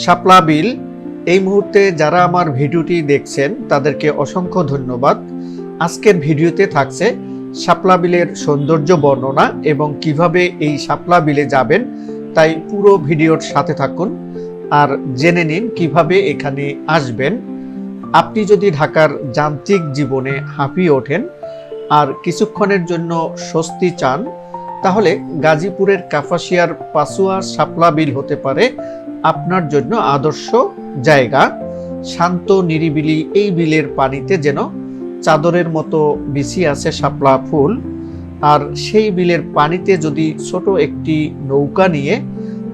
শাপলা বিল, এই মুহূর্তে যারা আমার ভিডিওটি দেখছেন, তাদেরকে অসংখ্য ধন্যবাদ। আজকের ভিডিওতে থাকছে শাপলা বিলের সৌন্দর্য বর্ণনা এবং কীভাবে এই শাপলা বিলে যাবেন, তাই পুরো ভিডিওর সাথে থাকুন আর জেনে নিন কীভাবে এখানে আসবেন। আপনি যদি ঢাকার যান্ত্রিক জীবনে হাঁপিয়ে ওঠেন আর কিছুক্ষণের জন্য স্বস্তি চান, তাহলে গাজীপুরের কাফাসিয়ার পাসুয়া শাপলা বিল হতে পারে আপনার জন্য আদর্শ জায়গা। শান্ত, নিরিবিলি এই বিলের পানিতে যেন চাদরের মতো বিছিয়ে আছে শাপলা ফুল। আর সেই বিলের পানিতে যদি ছোট একটি নৌকা নিয়ে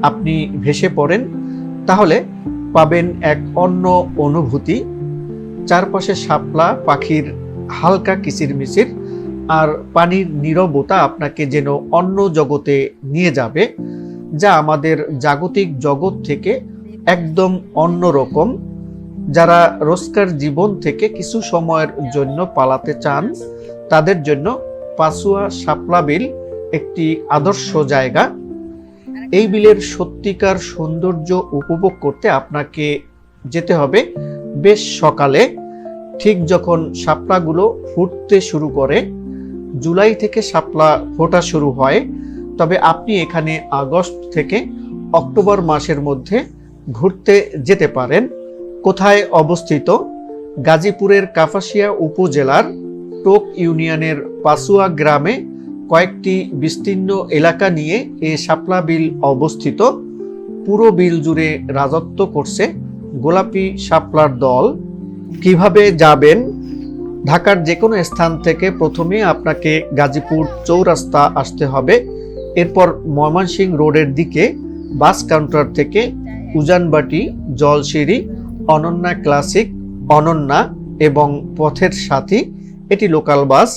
আপনি ভেসে পড়েন, তাহলে পাবেন এক অন্য অনুভূতি। চারপাশে শাপলা, পাখির হালকা কিচিরমিচির, আর পানির নীরবতা আপনাকে যেন অন্য জগতে নিয়ে যাবে। যা আমাদের জাগতিক জগৎ থেকে একদম অন্যরকম যারা রোজকার জীবন থেকে কিছু সময়ের জন্য পালাতে চান, তাদের জন্য পাসুয়া শাপলা বিল একটি আদর্শ জায়গা। এই বিলের সত্যিকার সৌন্দর্য উপভোগ করতে আপনাকে যেতে হবে। বেশ সকালে, ঠিক যখন শাপলাগুলো ফুটতে শুরু করে, জুলাই থেকে শাপলা ফোটা শুরু হয় তবে আপনি এখানে আগস্ট থেকে অক্টোবর মাসের মধ্যে ঘুরতে যেতে পারেন। কোথায় অবস্থিত? গাজীপুরের কাপাসিয়া উপজেলার টোক ইউনিয়নের পাসুয়া গ্রামে কয়েকটি বিস্তীর্ণ এলাকা নিয়ে এ শাপলা বিল অবস্থিত। পুরো বিল জুড়ে রাজত্ব করছে গোলাপি শাপলার দল। কীভাবে যাবেন? ঢাকার যে কোনো স্থান থেকে প্রথমে আপনাকে গাজীপুর চৌরাস্তা আসতে হবে। এরপর ময়মনসিংহ রোডের দিকে বাস কাউন্টার থেকে উজানবাটি, জলসিঁড়ি, অনন্যা ক্লাসিক, অনন্যা এবং পথের সাথী, এটি লোকাল বাস।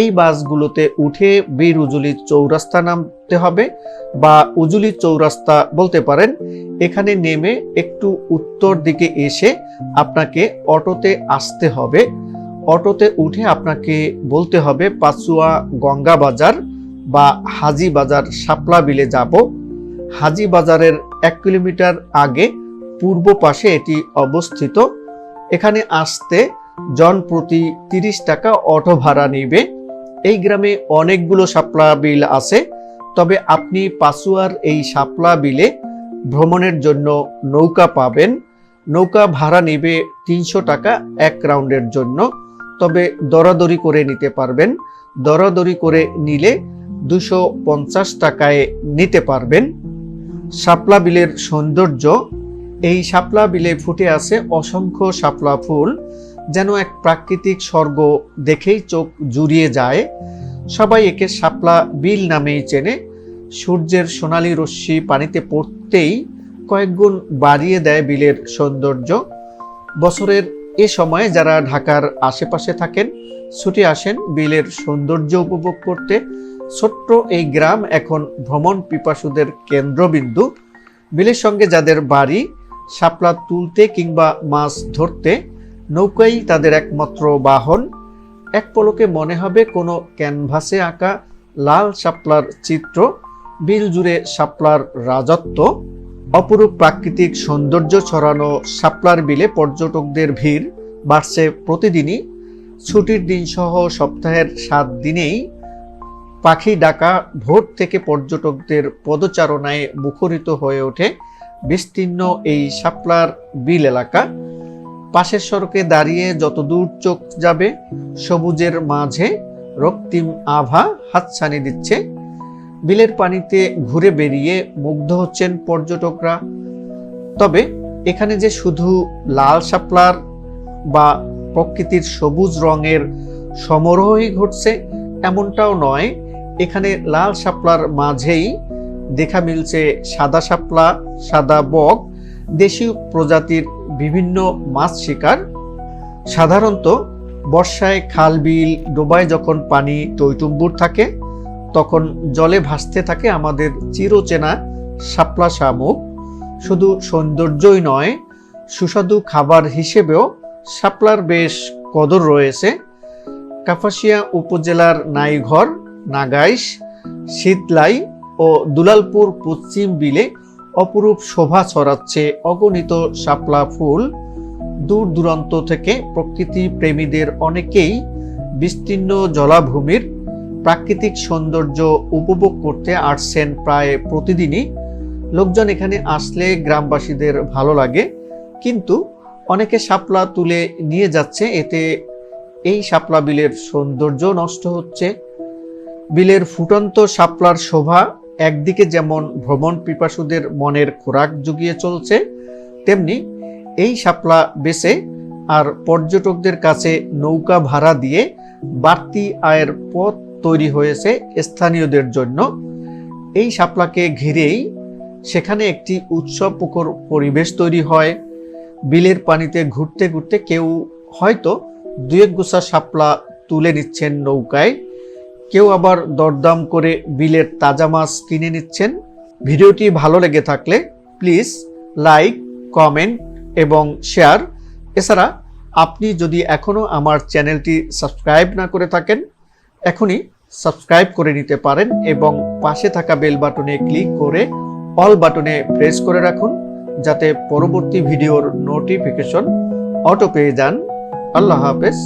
এই বাসগুলোতে উঠে বীর উজুলি চৌরাস্তা নামতে হবে বা উজুলি চৌরাস্তা বলতে পারেন। এখানে নেমে একটু উত্তর দিকে এসে আপনাকে অটোতে আসতে হবে। অটোতে উঠে আপনাকে বলতে হবে পাচুয়া গঙ্গা বাজার। বা হাজি বাজার শাপলা বিলে যাব। হাজি বাজারের এক কিলোমিটার আগে পূর্ব পাশে এটি অবস্থিত। এখানে আসতে জন প্রতি তিরিশ টাকা অটো ভাড়া নেবে। এই গ্রামে অনেকগুলো শাপলা বিল আছে। তবে আপনি পাসুয়ার এই শাপলা বিলে ভ্রমণের জন্য নৌকা পাবেন। নৌকা ভাড়া নেবে তিনশো টাকা এক রাউন্ডের জন্য। তবে দরাদরি করে নিতে পারবেন। দরাদরি করে নিলে দুশো টাকায় নিতে পারবেন। শাপলা বিলের সৌন্দর্য, এই শাপলা বিলে ফুটে আছে অসংখ্য শাপলা ফুল, যেন এক প্রাকৃতিক স্বর্গ দেখেই চোখ জুড়িয়ে যায়। সবাই একে শাপলা বিল নামেই চেনে। সূর্যের সোনালি রশ্মি পানিতে পড়তেই কয়েকগুণ বাড়িয়ে দেয় বিলের সৌন্দর্য। বছরের এ সময়ে যারা ঢাকার আশেপাশে থাকেন, ছুটে আসেন বিলের সৌন্দর্য উপভোগ করতে। ছোট্ট এই গ্রাম এখন ভ্রমণ পিপাসুদের কেন্দ্রবিন্দু। বিলের সঙ্গে যাদের বাড়ি, শাপলা তুলতে কিংবা মাছ ধরতে, নৌকাই তাদের একমাত্র বাহন। এক পলকে মনে হবে কোনো ক্যানভাসে আঁকা লাল শাপলার চিত্র, বিল জুড়ে শাপলার রাজত্ব। অপরূপ প্রাকৃতিক সৌন্দর্য ছড়ানো শাপলার বিলে পর্যটকদের ভিড় বাড়ছে প্রতিদিনই। ছুটির দিন সহ সপ্তাহের সাত দিনেই পাখি ডাকা ভোর থেকে পর্যটকদের পদচারণায় মুখরিত হয়ে ওঠে বিস্তীর্ণ এই শাপলার বিল এলাকা। পাশের সড়কে দাঁড়িয়ে যত দূর চোখ যাবে, সবুজের মাঝে রক্তিম আভা হাতছানি দিচ্ছে। বিলের পানিতে ঘুরে বেরিয়ে মুগ্ধ হচ্ছেন পর্যটকরা। তবে এখানে যে শুধু লাল শাপলার বা প্রকৃতির সবুজ রঙের সমারোহই ঘটছে, এমনটাও নয় এখানে লাল শাপলার মাঝেই দেখা মিলছে সাদা শাপলা, সাদা বক, দেশীয় প্রজাতির বিভিন্ন মাছ শিকার। সাধারণত বর্ষায় খাল বিল ডোবায় যখন পানি টইটুম্বুর থাকে, তখন জলে ভাসতে থাকে আমাদের চিরচেনা শাপলা শামুক। শুধু সৌন্দর্যই নয়, সুস্বাদু খাবার হিসেবেও শাপলার বেশ কদর রয়েছে। কাপাসিয়া উপজেলার নাইঘর নাগাইশ শীতলাই ও দুলালপুর পশ্চিম বিলে অপরূপ শোভা ছড়াচ্ছে অগণিত শাপলা ফুল। দূর দূরান্ত থেকে প্রকৃতি প্রেমীদের অনেকেই বিস্তীর্ণ জলাভূমির প্রাকৃতিক সৌন্দর্য উপভোগ করতে আসছেন প্রায় প্রতিদিনই। লোকজন এখানে আসলে গ্রামবাসীদের ভালো লাগে, কিন্তু অনেকে শাপলা তুলে নিয়ে যাচ্ছে, এতে এই শাপলা বিলের সৌন্দর্য নষ্ট হচ্ছে। বিলের ফুটন্ত শাপলার শোভা একদিকে যেমন ভ্রমণ পিপাসুদের মনের খোরাক জুগিয়ে চলছে, তেমনি এই শাপলা বেছে আর পর্যটকদের কাছে নৌকা ভাড়া দিয়ে বাড়তি আয়ের পথ তৈরি হয়েছে স্থানীয়দের জন্য। এই শাপলাকে ঘিরেই সেখানে একটি উৎসবমুখর পরিবেশ তৈরি হয়। বিলের পানিতে ঘুরতে ঘুরতে কেউ হয়তো দুয়েক গোছা শাপলা তুলে নিচ্ছেন নৌকায়। কেউ আবার দরদাম করে বিলের তাজা মাছ কিনে নিচ্ছেন। ভিডিওটি ভালো লেগে থাকলে প্লিজ লাইক, কমেন্ট এবং শেয়ার। এছাড়া আপনি যদি এখনও আমার চ্যানেলটি সাবস্ক্রাইব না করে থাকেন, এখনই সাবস্ক্রাইব করে নিতে পারেন এবং পাশে থাকা বেল বাটনে ক্লিক করে অল বাটনে প্রেস করে রাখুন যাতে পরবর্তী ভিডিওর নোটিফিকেশন অটো পেয়ে যান। আল্লাহ হাফেজ।